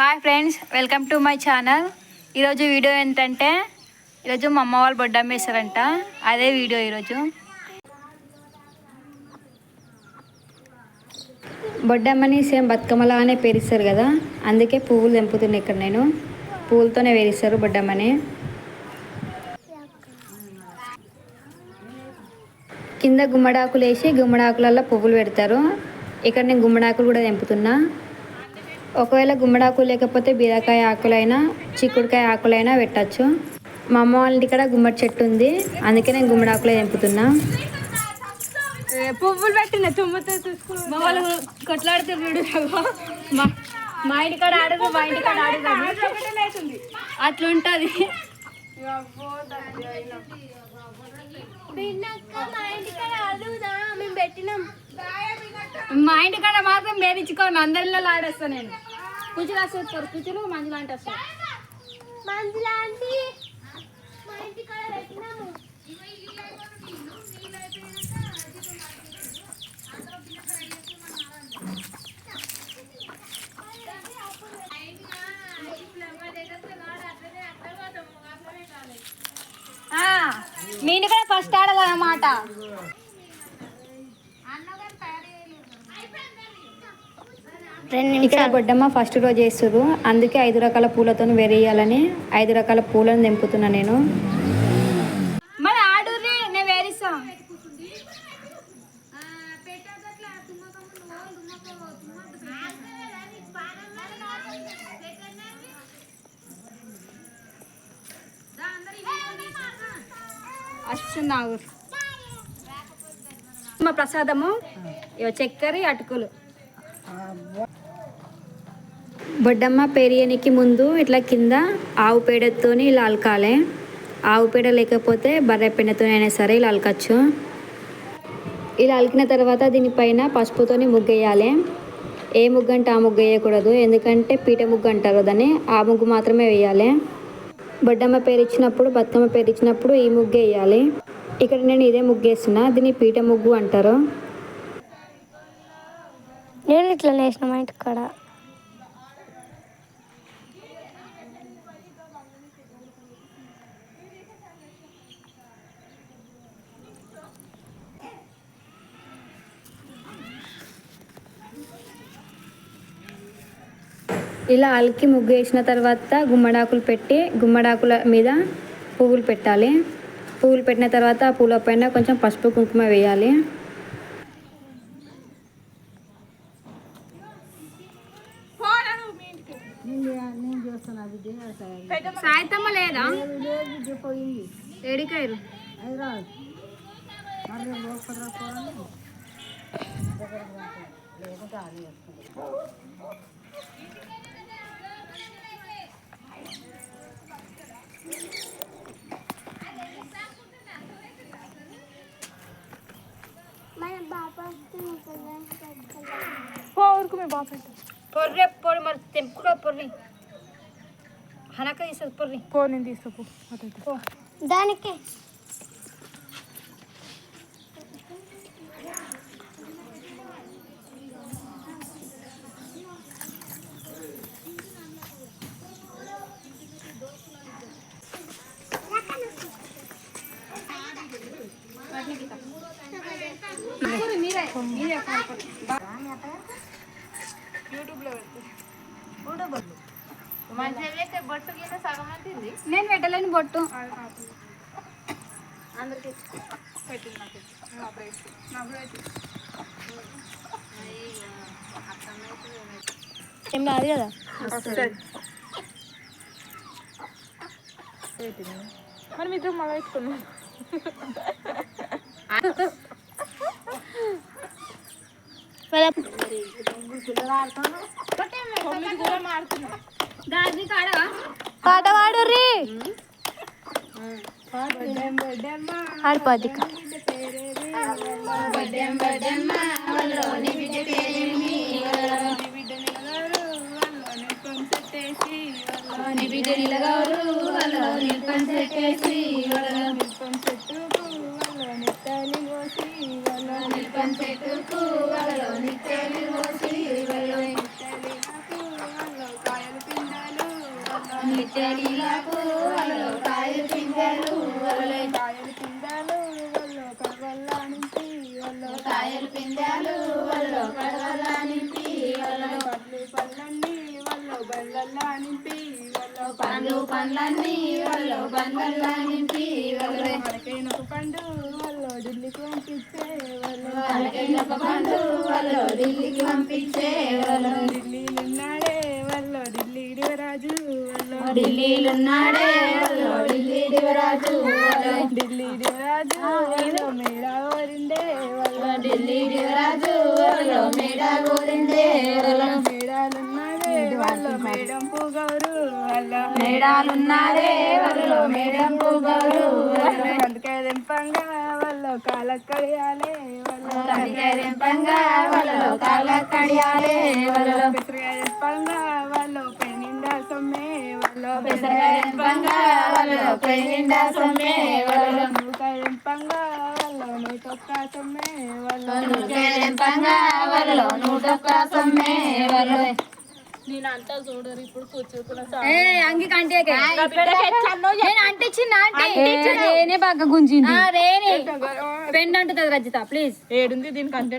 Hi friends welcome to my channel ఈరోజు video ఏంటంటే ఈరోజు మా అమ్మ వాళ్ళు బొడ్డమ్మ వేశారంట. అదే వీడియో ఈరోజు. బొడ్డమ్మని సేమ్ బతుకమ్మలాగానే పేరిస్తారు కదా అందుకే పువ్వులు తెంపుతున్నాయి ఇక్కడ నేను. పువ్వులతోనే వేరిస్తారు బొడ్డమ్మని. కింద గుమ్మడాకులు వేసి గుమ్మడాకులలో పువ్వులు పెడతారు. ఇక్కడ నేను గుమ్మడాకులు కూడా తెంపుతున్నా. ఒకవేళ గుమ్మడాకు లేకపోతే బీరకాయ ఆకులైనా చిక్కుడుకాయ ఆకులైనా పెట్టచ్చు. మా అమ్మ వాళ్ళ ఇంటికాడ గుమ్మడి చెట్టు ఉంది. అందుకే నేను గుమ్మడాకులే తెంపుతున్నా. పువ్వులు పెట్టిన తుమ్మతో చూసుకుని మా వాళ్ళు కొట్లాడుతున్నారు మా ఇంటికాడ ఆడదు మా ఇంటికాడ మేము పెట్టినాం. మా ఇంటికాడ మాత్రం మేరించుకోను అందరిలో ఆడేస్తా నేను. కూచులు వస్తారు కూచులు మంచి లాంటి వస్తారు మీ ఇంటికాడ ఫస్ట్ ఆడాలన్నమాట ఇక్కడ బొడ్డమ్మ ఫస్ట్ రోజు వేస్తారు అందుకే ఐదు రకాల పూలతో వేరేయాలని ఐదు రకాల పూలను తెంపుతున్నా నేను. వస్తుంది ఆగు. మా ప్రసాదము చక్కెర అటుకులు. బొడ్డమ్మ పేరియనికి ముందు ఇట్లా కింద ఆవు పేడతో ఇలా అలకాలి. ఆవు పేడ లేకపోతే బర్రె పెండతో అయినా సరే ఇలా అలకచ్చు. ఇలా అలికిన తర్వాత దీనిపైన పసుపుతోని ముగ్గేయాలి. ఏ ముగ్గు అంటే ఆ ముగ్గు వేయకూడదు. ఎందుకంటే పీట ముగ్గు అంటారు దాన్ని. ఆ ముగ్గు మాత్రమే వేయాలి. బొడ్డమ్మ పేరు ఇచ్చినప్పుడు బతుకమ్మ పేరు ఇచ్చినప్పుడు ఈ ముగ్గు వేయాలి. ఇక్కడ నేను ఇదే ముగ్గు వేస్తున్నా. దీన్ని పీట ముగ్గు అంటారు. నేను ఇట్లా వేసిన మా ఇంటికాడ. ఇలా అలికి ముగ్గు వేసిన తర్వాత గుమ్మడాకులు పెట్టి గుమ్మడాకుల మీద పువ్వులు పెట్టాలి. పువ్వులు పెట్టిన తర్వాత ఆ పూల పైన కొంచెం పసుపు కుంకుమ వేయాలి. సాయితమ్మ లేదా? ఏడికాయరు ఊరుకు మీ బాబు పొర్రె పొర్రి మరి తెంపుకో పొర్రి హనక తీస్తుంది పొర్రి పో నేను తీసుకో అటు ఇటు. దానికి నేను పెట్టలేని బొట్టు. ఏం రాదు కదా? మనం ఇద్దరం మళ్ళీ వేసుకున్నాం తొమ్మిది కూడా మారుతున్నాం దాని కాడ పాట పాడు రీ ఆడిపోద్ది కాయలు కాయలు పిందెలు వల్లో కడవల్లా నింపి కాయలు పిందెలు వల్లో కడవల్లా నింపి వల్లో పండ్లు పళ్ళన్నీ వల్లో బల్లల్లా నింపి వల్లో పండ్లు పండ్లన్నీ వల్లో బల్లల్లా నింపి పండు వల్లో ఢిల్లీకి పంపించే వల్లో పండు వల్లో ఢిల్లీకి పంపించే వల్లో ఢిల్లీలున్నాడే వల్లో ఢిల్లీ యువరాజు వల్లో ఢిల్లీలున్నాడే ఢిల్లీ వల్లో ఢిల్లీ మేడా వల్లో ఢిల్లీ వల్లో మేడా వల్లో మేడాలున్నాడే వల్లో మేడం పూగౌరు మేడాలున్నాడే వల్లో మేడం పూగౌరు కందికాయ దెంపంగా కడియాలే కాల కడియాలే సొమ్మే సొమ్మే వల్లో. చూడరు ఇప్పుడు కూర్చోకున్నా అంగి కంటే నేను అంటే నేనే బాగా గుంజింది. పెండ్ అంటుంది రజిత ప్లీజ్. ఏడుంది దీనికి అంతే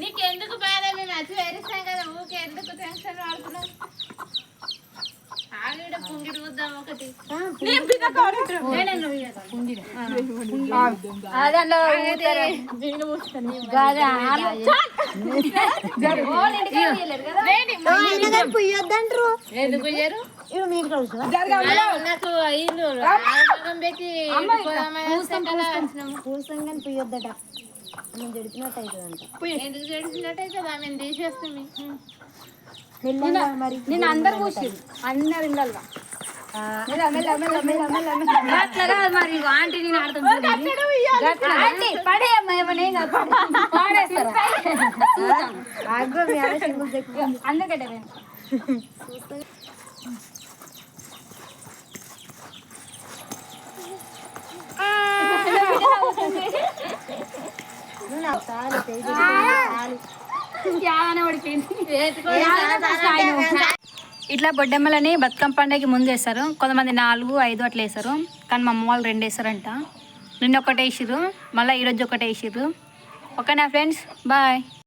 నీకెందుకు బాధ? మేము వేరిస్తాం కదా ఊకే ఎందుకు టెన్షన్ ఒకటి. పుయ్యొద్దంటారు ఎందుకు చేయరు పూసంగాని పుయ్యొద్దట. నేను జడిపినట్టు అవుతుందంట మేము మరి నేను అందరు కూర్చి అందరు ఇళ్ళల్లో మరి ఆంటీ నేను ఇట్లా బొడ్డెమ్మలని బతుకమ్మ పండగకి ముందు వేస్తారు. కొంతమంది నాలుగు ఐదు అట్లా వేస్తారు. కానీ మా అమ్మ వాళ్ళు రెండు వేస్తారంట. నిన్న ఒకటి వేసిర్రు మళ్ళీ ఈరోజు ఒకటి వేసిర్రు. ఓకేనా ఫ్రెండ్స్? బాయ్.